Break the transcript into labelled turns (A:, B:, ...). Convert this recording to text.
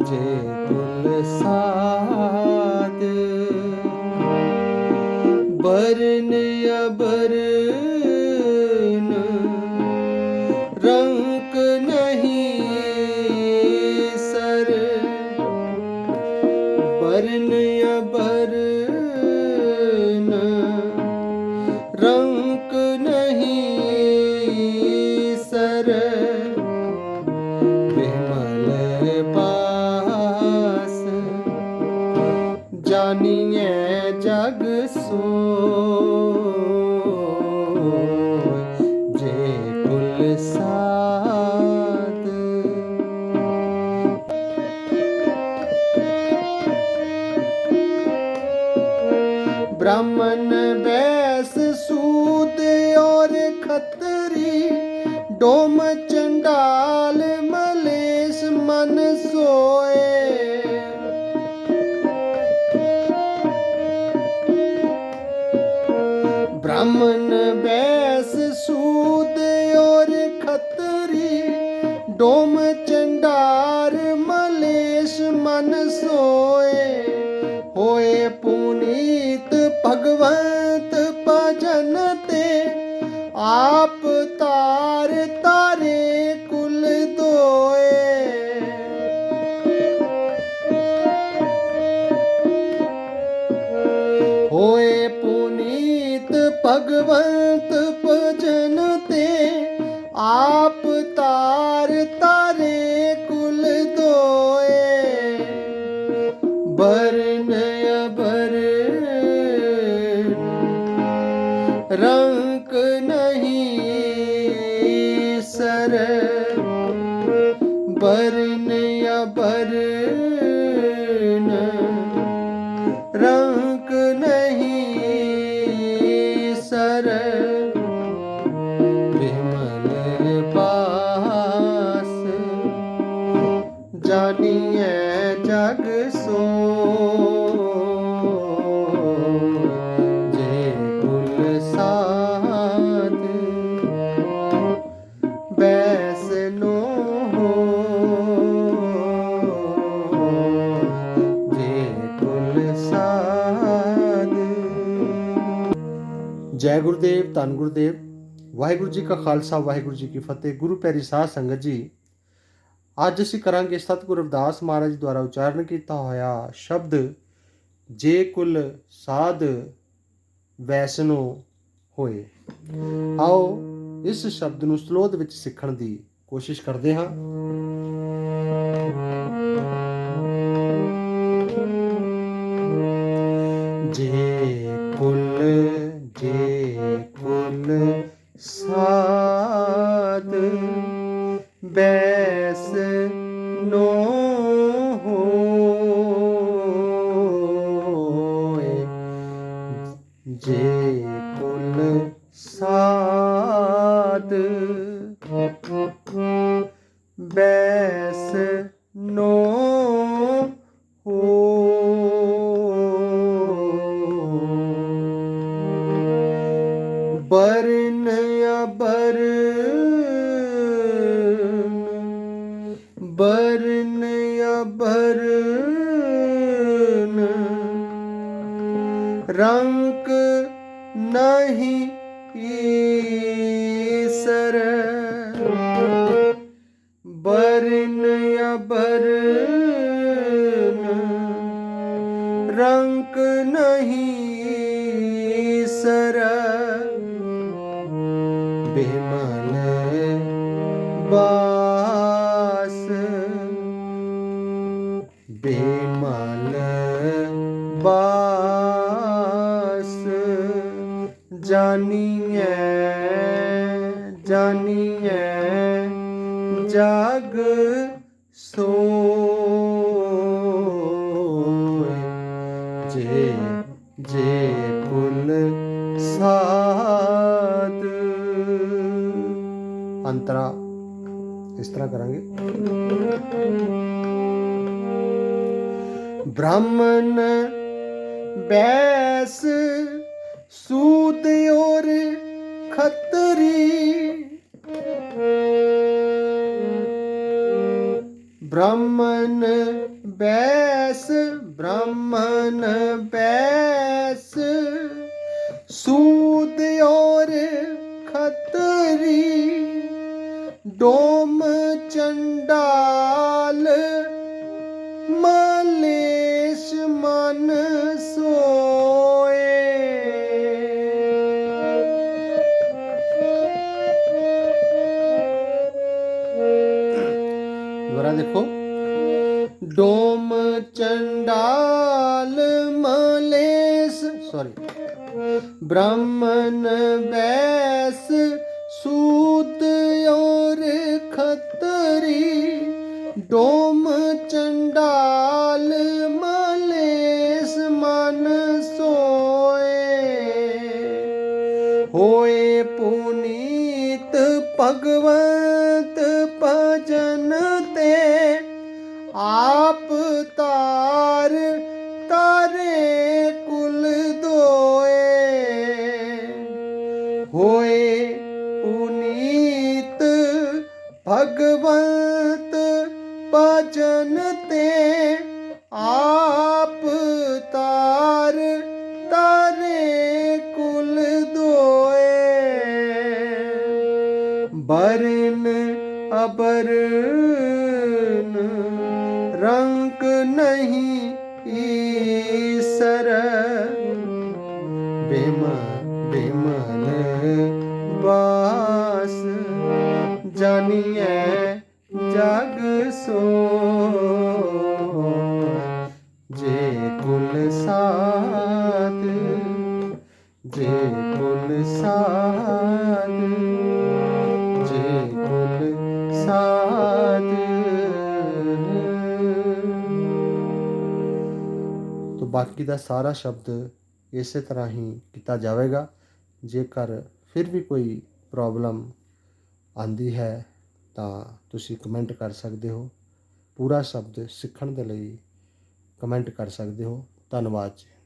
A: The भर् बर् ब्राह्मण बैस सूद और खतरी डोम चंडाल मलेश मन सोए ब्राह्मण बैस सूद और खतरी डोम चंडार ਆਪ ਤਾਰ ਤਾਰੇ ਕੁਲ ਦੋਏ ਹੋਏ ਪੁਨੀਤ ਭਗਵੰਤ ਭਜਨ ਤੇ ਆਪ ਤਾਰ ਤਾਰੇ ਕੁਲ ਦੋਏ ਬਰਨ ਅਬਰਨ ਰੰਕ ਨਹੀਂ ਸਰ ਜੈ ਗੁਰਦੇਵ ਧੰਨ ਗੁਰਦੇਵ ਵਾਹਿਗੁਰੂ ਜੀ ਕਾ ਖਾਲਸਾ ਵਾਹਿਗੁਰੂ ਜੀ ਕੀ ਫਤਿਹ ਗੁਰੂ ਪਿਆਰੀ ਸਾਧ ਸੰਗਤ ਜੀ ਅੱਜ ਅਸੀਂ ਕਰਾਂਗੇ ਸਤਿਗੁਰ ਰਵਿਦਾਸ ਮਹਾਰਾਜ ਦੁਆਰਾ ਉਚਾਰਨ ਕੀਤਾ ਹੋਇਆ ਸ਼ਬਦ ਜੇ ਕੁਲ ਸਾਧ ਵੈਸਨੋ ਹੋਏ ਆਓ ਇਸ ਸ਼ਬਦ ਨੂੰ ਸਲੋਧ ਵਿੱਚ ਸਿੱਖਣ ਦੀ ਕੋਸ਼ਿਸ਼ ਕਰਦੇ ਹਾਂ ਜੇ ਕੁਲ ਸਾਧ ਬੈਸ ਨੋ ਹੋ। ਬਰਨ ਅਬਰਨ ਬਰਨ ਅਬਰਨ ਰੰਕ ਨਹੀਂ ਈਸਰ। ਬਰਨ ਅਬਰਨ ਰੰਕ ਨਹੀਂ ਸਰ ਬਿਮਲ ਬਾਸ ਬਿਮਲ ਬਾਸ। ਜਾਨੀਏ ਜਾਨੀਏ ਜਗ ਸੋਏ। ਜੇ ਜੇ ਪੁਲ ਸਾਧ। ਅੰਤਰਾ ਇਸ ਤਰ੍ਹਾਂ ਕਰਾਂਗੇ। ਬ੍ਰਾਹਮਣ ਬੈਸ ਸੂਤ ਔਰ ਖੱਤਰੀ। ਬ੍ਰਾਹਮਣ ਬੈਸ ਬ੍ਰਾਹਮਣ ਬੈਸ। ਸੂਤ ਔਰ ਖੱਤਰੀ ਡੋਮ ਚੰਡਾ ਦੁਬਾਰਾ ਦੇਖੋ। ਡੋਮ ਚੰਡਾਲ ਮਲੇਸ਼ ਸੌਰੀ ਬ੍ਰਾਹਮਣ ਬੈਸ ਸੂਤ ਔਰ ਖਤਰੀ। ਡੋਮ ਭਗਵੰਤ ਭਜਨ ਤੇ ਆਪ ਤਾਰ ਤਾਰੇ ਕੁਲ ਦੋਏ। ਹੋਏ ਪੁਨੀਤ ਭਗਵੰਤ ਬਰਨ ਅਬਰਨ, ਰੰਗ ਨਹੀਂ ਈਸਰ ਬੇਮਨ ਬੇਮਨ ਬਾਸ ਜਾਨੀਐ ਜਗ ਸੋ। ਜੇ ਕੁਲ ਸਾਧ ਜੇ ਕੁਲ ਸਾਧ ਬਾਕੀ ਦਾ ਸਾਰਾ ਸ਼ਬਦ ਇਸੇ ਤਰ੍ਹਾਂ ਹੀ ਕੀਤਾ ਜਾਵੇਗਾ। ਜੇਕਰ ਫਿਰ ਵੀ ਕੋਈ ਪ੍ਰੋਬਲਮ ਆਉਂਦੀ ਹੈ, ਤਾਂ ਤੁਸੀਂ ਕਮੈਂਟ ਕਰ ਸਕਦੇ ਹੋ। ਪੂਰਾ ਸ਼ਬਦ ਸਿੱਖਣ ਦੇ ਲਈ ਕਮੈਂਟ ਕਰ ਸਕਦੇ ਹੋ। ਧੰਨਵਾਦ ਜੀ।